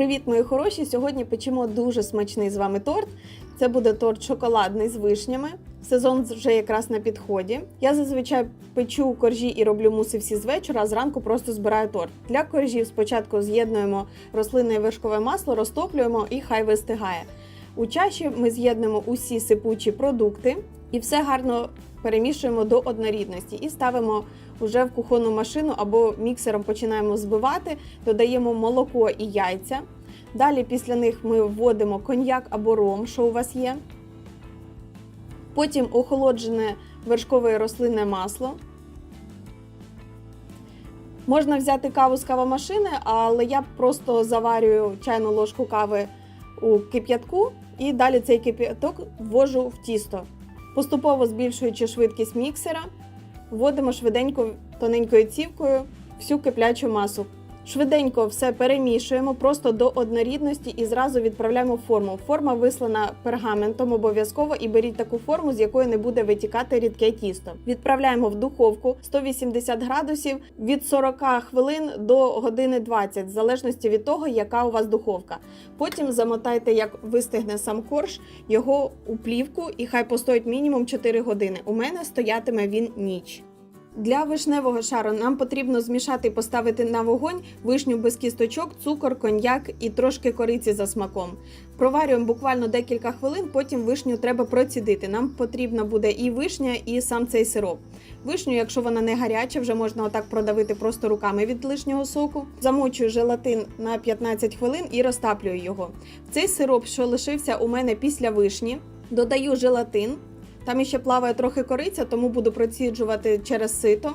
Привіт, мої хороші! Сьогодні печемо дуже смачний з вами торт. Це буде торт шоколадний з вишнями. Сезон вже якраз на підході. Я зазвичай печу коржі і роблю муси всі з вечора, а зранку просто збираю торт. Для коржів спочатку з'єднуємо рослинне і вершкове масло, розтоплюємо і хай вистигає. У чаші ми з'єднуємо усі сипучі продукти і все гарно перемішуємо до однорідності і ставимо вже в кухонну машину або міксером починаємо збивати, додаємо молоко і яйця. Далі після них ми вводимо коньяк або ром, що у вас є. Потім охолоджене вершкове рослинне масло. Можна взяти каву з кавомашини, але я просто заварюю чайну ложку кави у кип'ятку і далі цей кип'яток ввожу в тісто. Поступово збільшуючи швидкість міксера, вводимо швиденько тоненькою цівкою всю киплячу масу. Швиденько все перемішуємо просто до однорідності і зразу відправляємо форму. Форма вислана пергаментом обов'язково і беріть таку форму, з якої не буде витікати рідке тісто. Відправляємо в духовку 180 градусів від 40 хвилин до години 20, в залежності від того, яка у вас духовка. Потім замотайте, як вистигне сам корж, його у плівку і хай постоїть мінімум 4 години. У мене стоятиме він ніч. Для вишневого шару нам потрібно змішати і поставити на вогонь вишню без кісточок, цукор, коньяк і трошки кориці за смаком. Проварюємо буквально декілька хвилин, потім вишню треба процідити. Нам потрібна буде і вишня, і сам цей сироп. Вишню, якщо вона не гаряча, вже можна отак продавити просто руками від лишнього соку. Замочую желатин на 15 хвилин і розтаплюю його. Цей сироп, що лишився у мене після вишні, додаю желатин. Там іще плаває трохи кориця, тому буду проціджувати через сито.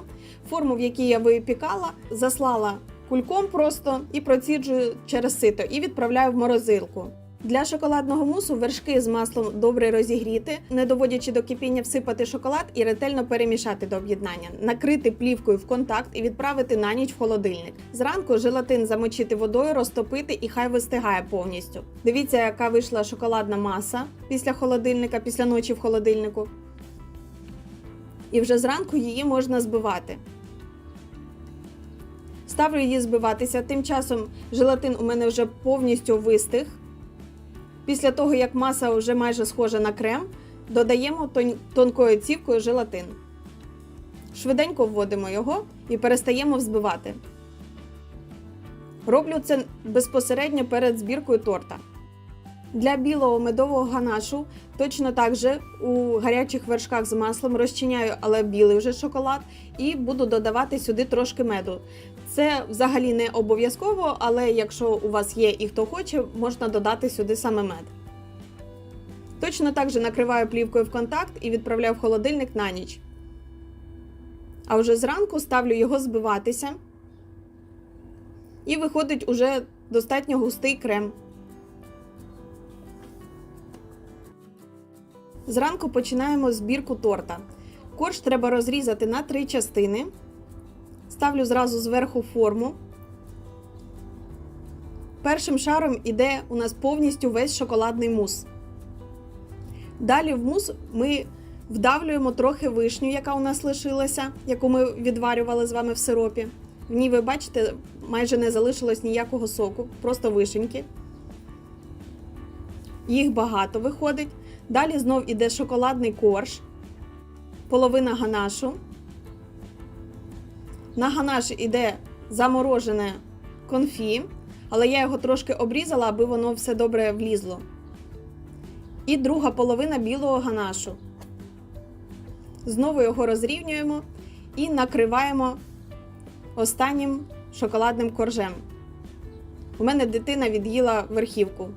Форму, в якій я випікала, заслала кульком просто і проціджую через сито і відправляю в морозилку. Для шоколадного мусу вершки з маслом добре розігріти, не доводячи до кипіння, всипати шоколад і ретельно перемішати до об'єднання, накрити плівкою в контакт і відправити на ніч в холодильник. Зранку желатин замочити водою, розтопити і хай вистигає повністю. Дивіться, яка вийшла шоколадна маса після холодильника, після ночі в холодильнику. І вже зранку її можна збивати. Ставлю її збиватися. Тим часом желатин у мене вже повністю вистиг. Після того, як маса вже майже схожа на крем, додаємо тонкою цівкою желатин. Швиденько вводимо його і перестаємо взбивати. Роблю це безпосередньо перед збіркою торта. Для білого медового ганашу точно так же у гарячих вершках з маслом розчиняю, але білий вже шоколад, і буду додавати сюди трошки меду. Це взагалі не обов'язково, але якщо у вас є і хто хоче, можна додати сюди саме мед. Точно так же накриваю плівкою в контакт і відправляю в холодильник на ніч. А вже зранку ставлю його збиватися. І виходить уже достатньо густий крем. Зранку починаємо збірку торта. Корж треба розрізати на три частини. Ставлю зразу зверху форму. Першим шаром іде у нас повністю весь шоколадний мус. Далі в мус ми вдавлюємо трохи вишню, яка у нас лишилася, яку ми відварювали з вами в сиропі. В ній, ви бачите, майже не залишилось ніякого соку, просто вишеньки. Їх багато виходить. Далі знов іде шоколадний корж, половина ганашу. На ганаш іде заморожене конфі, але я його трошки обрізала, аби воно все добре влізло. І друга половина білого ганашу. Знову його розрівнюємо і накриваємо останнім шоколадним коржем. У мене дитина від'їла верхівку.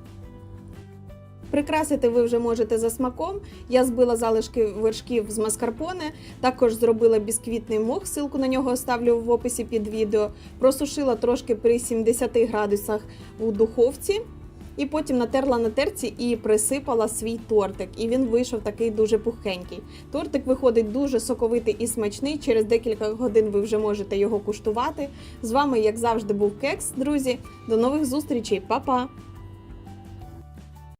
Прикрасити ви вже можете за смаком. Я збила залишки вершків з маскарпоне, також зробила бісквітний мох, ссылку на нього оставлю в описі під відео. Просушила трошки при 70 градусах у духовці. І потім натерла на терці і присипала свій тортик. І він вийшов такий дуже пухенький. Тортик виходить дуже соковитий і смачний. Через декілька годин ви вже можете його куштувати. З вами, як завжди, був кекс, друзі. До нових зустрічей, Па-па!